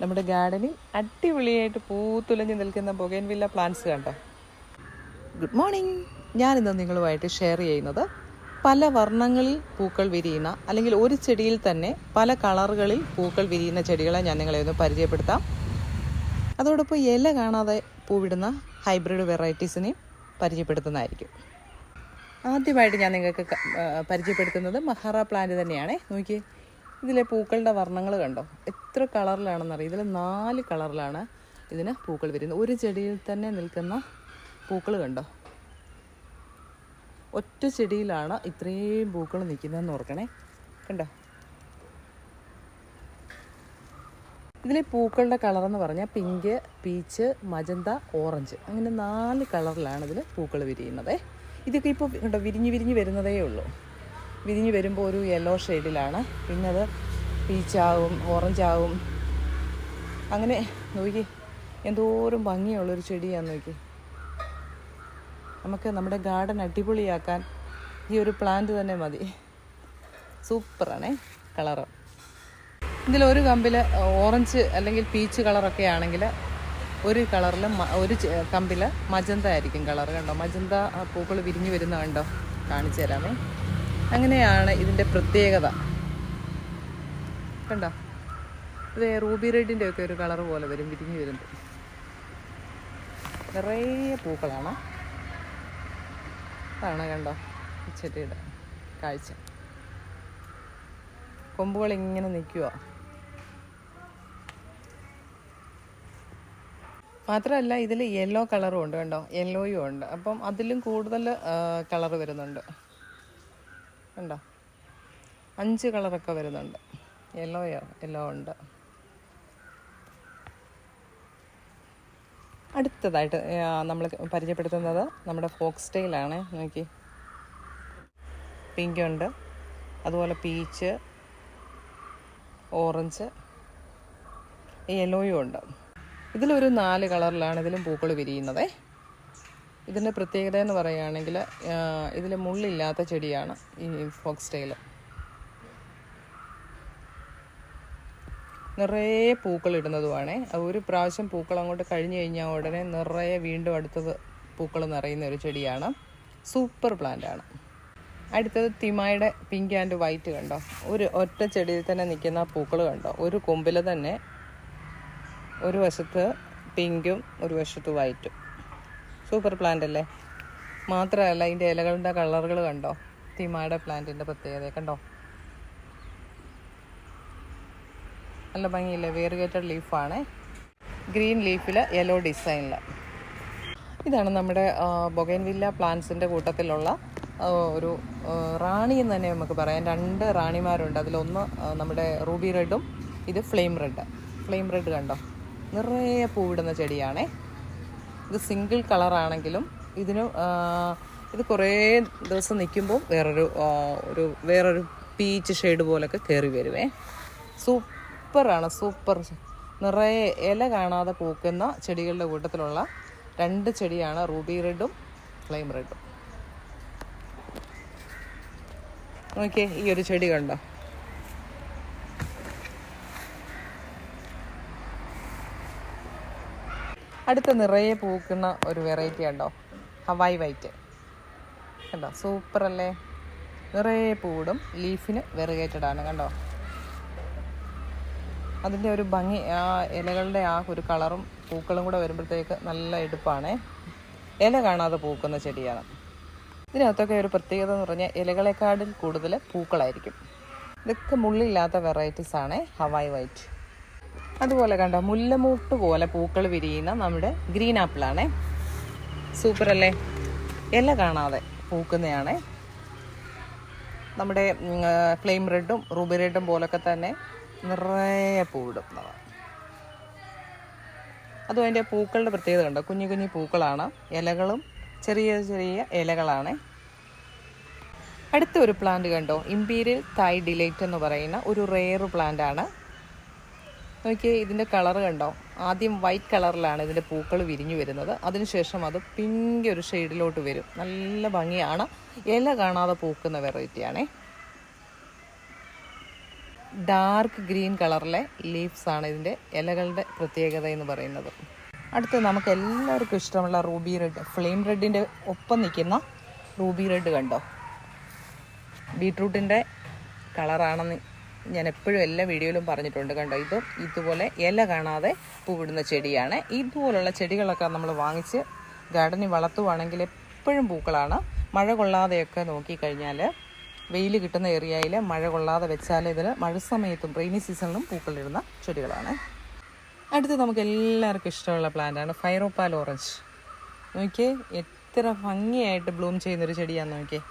നമ്മുടെ ഗാർഡനിൽ അടിപൊളിയായിട്ട് പൂത്തുലഞ്ഞ് നിൽക്കുന്ന ബൊഗൈൻവില്ല പ്ലാന്റ്സ് കണ്ടോ? ഗുഡ് മോർണിംഗ് ഞാനിന്ന് നിങ്ങളുമായിട്ട് ഷെയർ ചെയ്യുന്നത് പല വർണങ്ങളിൽ പൂക്കൾ വിരിയുന്ന അല്ലെങ്കിൽ ഒരു ചെടിയിൽ തന്നെ പല കളറുകളിൽ പൂക്കൾ വിരിയുന്ന ചെടികളെ ഞാൻ നിങ്ങളെ ഒന്ന് പരിചയപ്പെടുത്താം. അതോടൊപ്പം ഇല കാണാതെ പൂവിടുന്ന ഹൈബ്രിഡ് വെറൈറ്റീസിനെയും പരിചയപ്പെടുത്തുന്നതായിരിക്കും. ആദ്യമായിട്ട് ഞാൻ നിങ്ങൾക്ക് പരിചയപ്പെടുത്തുന്നത് മഹാറ പ്ലാന്റ് തന്നെയാണ്. നോക്കിയേ. ഇതിലെ പൂക്കളുടെ വർണങ്ങൾ കണ്ടോ? എത്ര കളറിലാണെന്നറിയാം? ഇതിൽ നാല് കളറിലാണ് ഇതിന് പൂക്കൾ വരുന്നത് ഒരു ചെടിയിൽ തന്നെ നിൽക്കുന്ന പൂക്കൾ കണ്ടോ? ഒറ്റ ചെടിയിലാണ് ഇത്രയും പൂക്കൾ നിൽക്കുന്നതെന്ന് ഓർക്കണേ. കണ്ടോ? ഇതിലെ പൂക്കളുടെ കളർ എന്ന് പറഞ്ഞാൽ പിങ്ക് പീച്ച് മജന്ത ഓറഞ്ച്. അങ്ങനെ നാല് കളറിലാണ് ഇതിൽ പൂക്കൾ വിരിയുന്നത്. ഇതൊക്കെ ഇപ്പോൾ കണ്ടോ? വിരിഞ്ഞ് വിരിഞ്ഞ് വരുന്നതേ ഉള്ളൂ. വിരിഞ്ഞ് വരുമ്പോൾ ഒരു യെല്ലോ ഷെയ്ഡിലാണ് പിന്നെ അത് പീച്ചാവും ഓറഞ്ചാവും അങ്ങനെ നോക്കി. എന്തോരം ഭംഗിയുള്ളൊരു ചെടിയാന്ന് നോക്കി. നമുക്ക് നമ്മുടെ ഗാർഡൻ അടിപൊളിയാക്കാൻ ഈ ഒരു പ്ലാന്റ് തന്നെ മതി. സൂപ്പറാണേ കളറ്. ഇതിലൊരു കമ്പിൽ ഓറഞ്ച് അല്ലെങ്കിൽ പീച്ച് കളറൊക്കെ ആണെങ്കിൽ ഒരു കളറിൽ ഒരു കമ്പിൽ മജന്ത ആയിരിക്കും കളർ കണ്ടോ? മജന്ത പൂക്കൾ വിരിഞ്ഞു വരുന്ന കണ്ടോ? കാണിച്ചു തരാമേ. അങ്ങനെയാണ് ഇതിന്റെ പ്രത്യേകത. കണ്ടോ? ഇത് റൂബി റെഡിന്റെ ഒക്കെ ഒരു കളർ പോലെ വരും വിരിഞ്ഞ് വരുന്നത്. നിറയെ പൂക്കളാണ്. അതാണ് കണ്ടോ? ചെടിയുടെ കാഴ്ച. കൊമ്പുകൾ ഇങ്ങനെ നിൽക്കുക മാത്രമല്ല ഇതിൽ യെല്ലോ കളറും ഉണ്ട് കണ്ടോ? യെല്ലോയും ഉണ്ട്. അപ്പം അതിലും കൂടുതൽ കളർ വരുന്നുണ്ട്. കണ്ടോ? അഞ്ച് കളറൊക്കെ വരുന്നുണ്ട്. യെല്ലോയോ യെല്ലോ ഉണ്ട്. അടുത്തതായിട്ട് നമ്മൾ പരിചയപ്പെടുത്തുന്നത് നമ്മുടെ ഫോക്സ് സ്റ്റൈലാണ് നോക്കി. പിങ്ക് ഉണ്ട്. അതുപോലെ പീച്ച് ഓറഞ്ച് യെല്ലോയും ഉണ്ട്. ഇതിലൊരു നാല് കളറിലാണ് ഇതിലും പൂക്കൾ വിരിയുന്നത്. ഇതിന്റെ പ്രത്യേകത എന്ന് പറയുകയാണെങ്കിൽ ഇതിൽ മുള്ളില്ലാത്ത ചെടിയാണ് ഈ ഫോക്സ് സ്റ്റൈൽ നിറയെ പൂക്കൾ ഇടുന്നതുമാണ്. ഒരു പ്രാവശ്യം പൂക്കൾ അങ്ങോട്ട് കഴിഞ്ഞ് കഴിഞ്ഞാൽ ഉടനെ നിറയെ വീണ്ടും അടുത്തത് പൂക്കൾ നിറയുന്ന ഒരു ചെടിയാണ്. സൂപ്പർ പ്ലാന്റ് ആണ്. അടുത്തത് തിമായുടെ പിങ്ക് ആൻഡ് വൈറ്റ് കണ്ടോ? ഒരു ഒറ്റ ചെടിയിൽ തന്നെ നിൽക്കുന്ന പൂക്കൾ കണ്ടോ? ഒരു കൊമ്പിൽ തന്നെ ഒരു വശത്ത് പിങ്കും ഒരു വശത്ത് വൈറ്റും. സൂപ്പർ പ്ലാന്റ് അല്ലേ? മാത്രമല്ല അതിന്റെ ഇലകളുടെ കളറുകൾ കണ്ടോ? തിമായുടെ പ്ലാന്റിന്റെ പ്രത്യേകത കണ്ടോ? നല്ല ഭംഗിയില്ലേ? വേറുകേറ്റഡ് ലീഫാണ് ഗ്രീൻ ലീഫിൽ യെല്ലോ ഡിസൈനിൽ ഇതാണ് നമ്മുടെ ബൊഗൈൻവില്ല പ്ലാന്റ്സിന്റെ കൂട്ടത്തിലുള്ള ഒരു റാണി എന്ന് തന്നെ നമുക്ക് പറയാം. രണ്ട് റാണിമാരുണ്ട്. അതിലൊന്ന് നമ്മുടെ റൂബി റെഡും ഇത് ഫ്ലെയിം റെഡ് ഫ്ലെയിം റെഡ് കണ്ടോ? നിറയെ പൂവിടുന്ന ചെടിയാണേ. ഇത് സിംഗിൾ കളറാണെങ്കിലും ഇതിന് ഇത് കുറേ ദിവസം നിൽക്കുമ്പോൾ വേറൊരു ഒരു വേറൊരു പീച്ച് ഷെയ്ഡ് പോലൊക്കെ കയറി വരുവേ. സൂപ്പറാണ് സൂപ്പർ. നിറയെ ഇല കാണാതെ പൂക്കുന്ന ചെടികളുടെ കൂട്ടത്തിലുള്ള രണ്ട് ചെടിയാണ് റൂബി റെഡും ഫ്ലെയിം റെഡും. നോക്കിയേ ഈ ഒരു ചെടി കണ്ടോ? അടുത്ത നിറയെ പൂക്കുന്ന ഒരു വെറൈറ്റി ഉണ്ടോ? ഹവായ് വൈറ്റ് കണ്ടോ? സൂപ്പർ അല്ലേ? നിറയെ പൂടും ലീഫിന് വെറുകേറ്റഡ് ആണ് കണ്ടോ? അതിന്റെ ഒരു ഭംഗി ആ ഇലകളുടെ ആ ഒരു കളറും പൂക്കളും കൂടെ വരുമ്പോഴത്തേക്ക് നല്ല എടുപ്പാണേ. ഇല കാണാതെ പൂക്കുന്ന ചെടിയാണ്. ഇതിനകത്തൊക്കെ ഒരു പ്രത്യേകത എന്ന് പറഞ്ഞാൽ ഇലകളെക്കാട്ടിൽ കൂടുതൽ പൂക്കളായിരിക്കും. ഇതൊക്കെ മുള്ളില്ലാത്ത വെറൈറ്റീസ് ആണ് ഹവായ് വൈറ്റ് അതുപോലെ കണ്ടോ മുല്ലമൂട്ട് പോലെ പൂക്കൾ വിരിയുന്ന നമ്മുടെ ഗ്രീൻ ആപ്പിളാണ്. സൂപ്പർ അല്ലേ ഇല കാണാതെ പൂക്കുന്നതാണേ നമ്മുടെ ഫ്ലെയിം റെഡും റൂബി റെഡും പോലൊക്കെ തന്നെ നിറയെ പൂവിടുന്നതാണ്. അതും അതിന്റെ പൂക്കളുടെ പ്രത്യേകത കണ്ടോ കുഞ്ഞു കുഞ്ഞു പൂക്കളാണ്. ഇലകളും ചെറിയ ചെറിയ ഇലകളാണ്. അടുത്ത ഒരു പ്ലാന്റ് കണ്ടോ ഇമ്പീരിയൽ തായ് ഡിലൈറ്റ് എന്ന് പറയുന്ന ഒരു റെയർ പ്ലാന്റ് ആണ്. നോക്കിയേ ഇതിന്റെ കളർ കണ്ടോ? ആദ്യം വൈറ്റ് കളറിലാണ് ഇതിന്റെ പൂക്കൾ വിരിഞ്ഞു വരുന്നത്. അതിനുശേഷം അത് പിങ്ക് ഒരു ഷെയ്ഡിലോട്ട് വരും. നല്ല ഭംഗിയാണ്. ഇല കാണാതെ പൂക്കുന്ന വെറൈറ്റിയാണേ ഡാർക്ക് ഗ്രീൻ കളറിലെ ലീവ്സ് ആണ് ഇതിന്റെ ഇലകളുടെ പ്രത്യേകത എന്ന് പറയുന്നത്. അടുത്ത് നമുക്ക് എല്ലാവർക്കും ഇഷ്ടമുള്ള റൂബി റെഡ് ഫ്ലെയിം റെഡിന്റെ ഒപ്പം നിൽക്കുന്ന റൂബി റെഡ് കണ്ടോ? ബീട്രൂട്ടിന്റെ കളറാണെന്ന് ഞാൻ എപ്പോഴും എല്ലാ വീഡിയോയിലും പറഞ്ഞിട്ടുണ്ട് കണ്ടോ? ഇതും ഇതുപോലെ ഇല കാണാതെ പൂവിടുന്ന ചെടിയാണ്. ഇതുപോലുള്ള ചെടികളൊക്കെ നമ്മൾ വാങ്ങിച്ച് ഗാർഡനിൽ വളർത്തുവാണെങ്കിൽ എപ്പോഴും പൂക്കളാണ്. മഴ കൊള്ളാതെയൊക്കെ നോക്കിക്കഴിഞ്ഞാൽ വെയിൽ കിട്ടുന്ന ഏരിയയിൽ മഴ കൊള്ളാതെ വെച്ചാൽ ഇതിൽ മഴ സമയത്തും റെയിനി സീസണിലും പൂക്കളിടുന്ന ചെടികളാണ്. അടുത്ത് നമുക്ക് എല്ലാവർക്കും ഇഷ്ടമുള്ള പ്ലാന്റാണ് ഫൈറോപ്പാൽ ഓറഞ്ച് നോക്കിയേ എത്ര ഭംഗിയായിട്ട് ബ്ലൂം ചെയ്യുന്നൊരു ചെടിയാണെന്ന് നോക്കിയേ.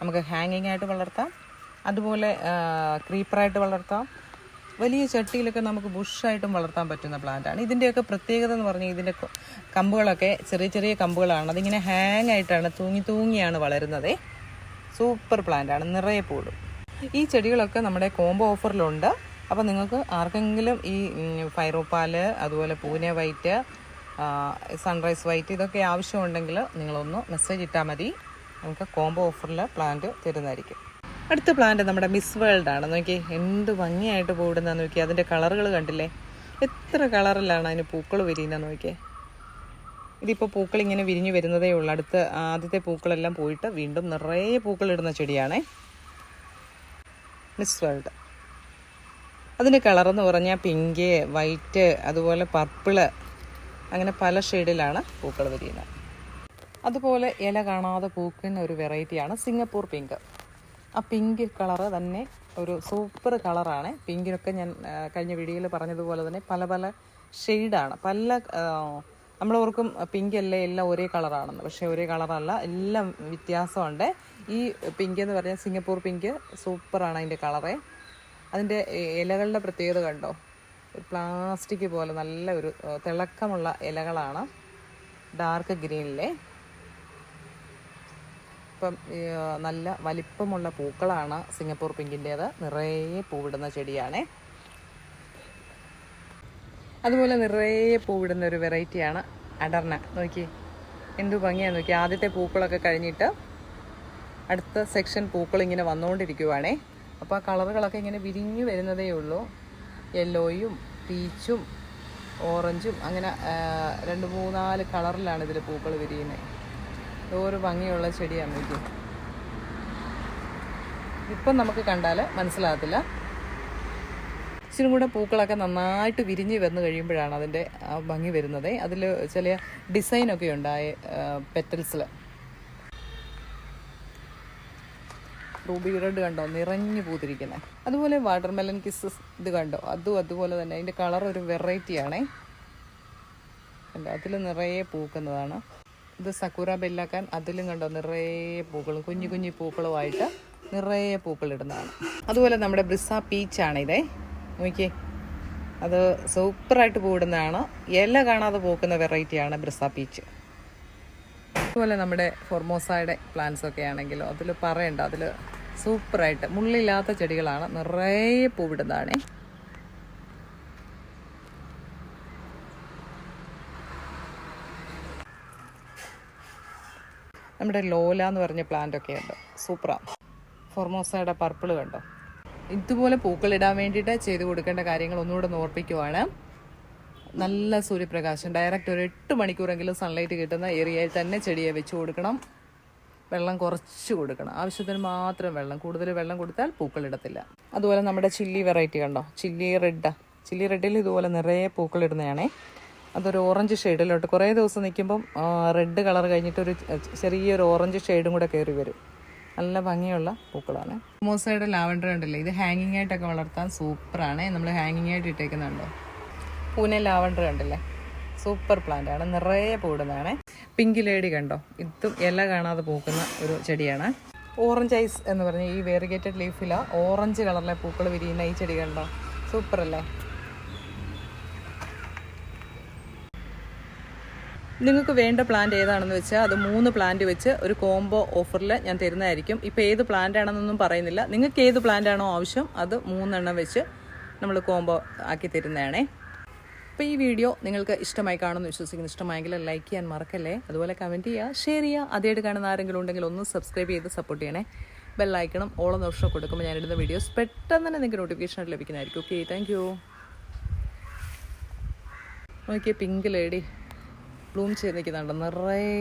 നമുക്ക് ഹാങ്ങിങ് ആയിട്ട് വളർത്താം. അതുപോലെ ക്രീപ്പറായിട്ട് വളർത്താം. വലിയ ചട്ടിയിലൊക്കെ നമുക്ക് ബുഷായിട്ടും വളർത്താൻ പറ്റുന്ന പ്ലാന്റാണ്. ഇതിന്റെയൊക്കെ പ്രത്യേകത എന്ന് പറഞ്ഞാൽ ഇതിന്റെ കമ്പുകളൊക്കെ ചെറിയ ചെറിയ കമ്പുകളാണ്. അതിങ്ങനെ ഹാങ് ആയിട്ടാണ് തൂങ്ങി തൂങ്ങിയാണ് വളരുന്നത്. സൂപ്പർ പ്ലാന്റാണ്. നിറയെ പൂടും. ഈ ചെടികളൊക്കെ നമ്മുടെ കോംബോ ഓഫറിലുണ്ട്. അപ്പോൾ നിങ്ങൾക്ക് ആർക്കെങ്കിലും ഈ ഫൈറോപ്പാൽ അതുപോലെ പൂനെ വൈറ്റ് സൺറൈസ് വൈറ്റ് ഇതൊക്കെ ആവശ്യമുണ്ടെങ്കിൽ നിങ്ങളൊന്ന് മെസ്സേജ് ഇട്ടാൽ മതി. നമുക്ക് കോംബോ ഓഫറിൽ പ്ലാന്റ് തരുന്നതായിരിക്കും. അടുത്ത പ്ലാന്റ് നമ്മുടെ മിസ് വേൾഡ് ആണ്. നോക്കി എന്ത് ഭംഗിയായിട്ട് പൂടുന്ന നോക്കി അതിന്റെ കളറുകൾ കണ്ടില്ലേ? എത്ര കളറിലാണ് അതിന് പൂക്കൾ വിരിയുന്നത് നോക്കിയേ. ഇതിപ്പോൾ പൂക്കൾ ഇങ്ങനെ വിരിഞ്ഞു വരുന്നതേ ഉള്ളൂ. അടുത്ത ആദ്യത്തെ പൂക്കളെല്ലാം പോയിട്ട് വീണ്ടും നിറയെ പൂക്കൾ ഇടുന്ന ചെടിയാണേ. മിസ് വേൾഡ് അതിന്റെ കളറെന്ന് പറഞ്ഞാൽ പിങ്ക് വൈറ്റ് അതുപോലെ പർപ്പിൾ അങ്ങനെ പല ഷെയ്ഡിലാണ് പൂക്കൾ വിരിയുന്നത്. അതുപോലെ ഇല കാണാതെ പൂക്കുന്ന ഒരു വെറൈറ്റിയാണ് സിംഗപ്പൂർ പിങ്ക് ആ പിങ്ക് കളറ് തന്നെ ഒരു സൂപ്പർ കളറാണ് പിങ്കിനൊക്കെ ഞാൻ കഴിഞ്ഞ വീഡിയോയിൽ പറഞ്ഞതുപോലെ തന്നെ പല പല ഷെയ്ഡാണ് പല ആ, നമ്മൾ ഓർക്കും പിങ്ക് അല്ലേ എല്ലാം ഒരേ കളറാണെന്ന് പക്ഷേ ഒരേ കളറല്ല എല്ലാം വ്യത്യാസമുണ്ട്. ഈ പിങ്ക് എന്ന് പറഞ്ഞാൽ സിംഗപ്പൂർ പിങ്ക് സൂപ്പറാണ് അതിന്റെ കളറേ അതിന്റെ ഇലകളുടെ പ്രത്യേകത കണ്ടോ? ഒരു പ്ലാസ്റ്റിക് പോലെ നല്ല ഒരു തിളക്കമുള്ള ഇലകളാണ്. ഡാർക്ക് ഗ്രീനിലെ ഇപ്പം നല്ല വലിപ്പമുള്ള പൂക്കളാണ് സിംഗപ്പൂർ പിങ്കിന്റേത്. നിറയെ പൂവിടുന്ന ചെടിയാണ്. അതുപോലെ നിറയെ പൂവിടുന്ന ഒരു വെറൈറ്റിയാണ് അടർന. നോക്കി എന്തു ഭംഗിയാണ് നോക്കി. ആദ്യത്തെ പൂക്കളൊക്കെ കഴിഞ്ഞിട്ട് അടുത്ത സെക്ഷൻ പൂക്കൾ ഇങ്ങനെ വന്നുകൊണ്ടിരിക്കുവാണേ. അപ്പോൾ ആ കളറുകളൊക്കെ ഇങ്ങനെ വിരിഞ്ഞു വരുന്നതേ ഉള്ളൂ. യെല്ലോയും പീച്ചും ഓറഞ്ചും അങ്ങനെ രണ്ട് മൂന്നാൽ കളറിലാണ് ഇതിൽ പൂക്കൾ വിരിയുന്നത് ഒരു ഭംഗിയുള്ള ചെടിയാണ് നോക്കി ഇപ്പം നമുക്ക് കണ്ടാൽ മനസ്സിലാകത്തില്ല. ഇച്ചിരി കൂടെ പൂക്കളൊക്കെ നന്നായിട്ട് വിരിഞ്ഞ് വന്നു കഴിയുമ്പോഴാണ് അതിന്റെ ആ ഭംഗി വരുന്നത്. അതിൽ ചില ഡിസൈനൊക്കെ ഉണ്ടായ പെറ്റൽസിൽ റൂബി റെഡ് കണ്ടോ? നിറഞ്ഞു പൂത്തിരിക്കുന്നത് അതുപോലെ വാട്ടർമെലൻ കിസ്സസ് ഇത് കണ്ടോ? അതും അതുപോലെ തന്നെ. അതിന്റെ കളർ ഒരു വെറൈറ്റിയാണേ അതിൽ നിറയെ പൂക്കുന്നതാണ്. ഇത് സക്കൂറ ബെല്ലാക്കാൻ അതിലും കണ്ടോ നിറയെ പൂക്കളും കുഞ്ഞു കുഞ്ഞു പൂക്കളുമായിട്ട് നിറയെ പൂക്കളിടുന്നതാണ് അതുപോലെ നമ്മുടെ ബ്രിസ പീച്ചാണ് ഇതേ നോക്കിയേ അത് സൂപ്പറായിട്ട് പൂവിടുന്നതാണ്. ഇല കാണാതെ പൂക്കുന്ന വെറൈറ്റിയാണ് ബ്രിസ പീച്ച്. അതുപോലെ നമ്മുടെ ഫോർമോസയുടെ പ്ലാന്റ്സ് ഒക്കെ ആണെങ്കിലോ അതിൽ പറയണ്ട അതിൽ സൂപ്പറായിട്ട് മുള്ളില്ലാത്ത ചെടികളാണ് നിറയെ പൂവിടുന്നതാണേ. നമ്മുടെ ലോല എന്ന് പറഞ്ഞ പ്ലാന്റ് ഒക്കെ ഉണ്ട്. സൂപ്പറാണ് ഫോർമോസയുടെ പർപ്പിൾ കണ്ടോ? ഇതുപോലെ പൂക്കളിടാൻ വേണ്ടിയിട്ട് ചെയ്തു കൊടുക്കേണ്ട കാര്യങ്ങൾ ഒന്നുകൂടെ ഒന്ന് ഓർപ്പിക്കുവാണ്. നല്ല സൂര്യപ്രകാശം. ഡയറക്റ്റ് ഒരു എട്ട് മണിക്കൂറെങ്കിലും സൺലൈറ്റ് കിട്ടുന്ന ഏരിയയിൽ തന്നെ ചെടിയെ വെച്ച് കൊടുക്കണം. വെള്ളം കുറച്ച് കൊടുക്കണം. ആവശ്യത്തിന് മാത്രം വെള്ളം. കൂടുതൽ വെള്ളം കൊടുത്താൽ പൂക്കളിടത്തില്ല അതുപോലെ നമ്മുടെ ചില്ലി വെറൈറ്റി കണ്ടോ? ചില്ലി റെഡ് ചില്ലി റെഡിൽ ഇതുപോലെ നിറയെ പൂക്കളിടുന്നതാണേ അതൊരു ഓറഞ്ച് ഷെയ്ഡിലോട്ട്. കുറേ ദിവസം നിൽക്കുമ്പം റെഡ് കളർ കഴിഞ്ഞിട്ട് ഒരു ചെറിയൊരു ഓറഞ്ച് ഷെയ്ഡും കൂടെ കയറി വരും. നല്ല ഭംഗിയുള്ള പൂക്കളാണ്. മോസയുടെ ലാവൻഡർ ഉണ്ടല്ലോ ഇത് ഹാങ്ങിങ് ആയിട്ടൊക്കെ വളർത്താൻ സൂപ്പറാണ്. നമ്മൾ ഹാങ്ങിങ് ആയിട്ട് ഇട്ടേക്കുന്നുണ്ടോ? പൂനെ ലാവൻഡർ ഉണ്ടല്ലേ സൂപ്പർ പ്ലാന്റ് ആണ്. നിറയെ പൂടുന്നതാണ് പിങ്ക് ലേഡി കണ്ടോ? ഇതും ഇല കാണാതെ പൂക്കുന്ന ഒരു ചെടിയാണ്. ഓറഞ്ച് ഐസ് എന്ന് പറഞ്ഞ ഈ വേറിഗേറ്റഡ് ലീഫില ഓറഞ്ച് കളറിലെ പൂക്കൾ വിരിയുന്ന ഈ ചെടി കണ്ടോ? സൂപ്പർ അല്ലേ നിങ്ങൾക്ക് വേണ്ട പ്ലാന്റ് ഏതാണെന്ന് വെച്ചാൽ അത് മൂന്ന് പ്ലാന്റ് വെച്ച് ഒരു കോംബോ ഓഫറിൽ ഞാൻ തരുന്നതായിരിക്കും. ഇപ്പോൾ ഏത് പ്ലാന്റ് ആണെന്നൊന്നും പറയുന്നില്ല. നിങ്ങൾക്ക് ഏത് പ്ലാന്റ് ആണോ ആവശ്യം അത് മൂന്നെണ്ണം വെച്ച് നമ്മൾ കോംബോ ആക്കി തരുന്നതാണേ. അപ്പോൾ ഈ വീഡിയോ നിങ്ങൾക്ക് ഇഷ്ടമായി കാണുമെന്ന് വിശ്വസിക്കുന്നു. ഇഷ്ടമായെങ്കിൽ ലൈക്ക് ചെയ്യാൻ മറക്കല്ലേ? അതുപോലെ കമന്റ് ചെയ്യുക ഷെയർ ചെയ്യുക. ആദ്യമായിട്ട് കാണുന്ന ആരെങ്കിലും ഉണ്ടെങ്കിൽ ഒന്ന് സബ്സ്ക്രൈബ് ചെയ്ത് സപ്പോർട്ട് ചെയ്യണേ. ബെല്ലൈക്കണം ഓളം ഓപ്ഷൻ കൊടുക്കുമ്പോൾ ഇടുന്ന വീഡിയോസ് പെട്ടെന്ന് തന്നെ നിങ്ങൾക്ക് നോട്ടിഫിക്കേഷൻ ലഭിക്കുന്നതായിരിക്കും. ഓക്കെ താങ്ക് യു നോക്കിയേ പിങ്ക് ലേഡി ബ്ലൂം ചെയ്ത് നിൽക്കുന്നുണ്ട്. നിറയെ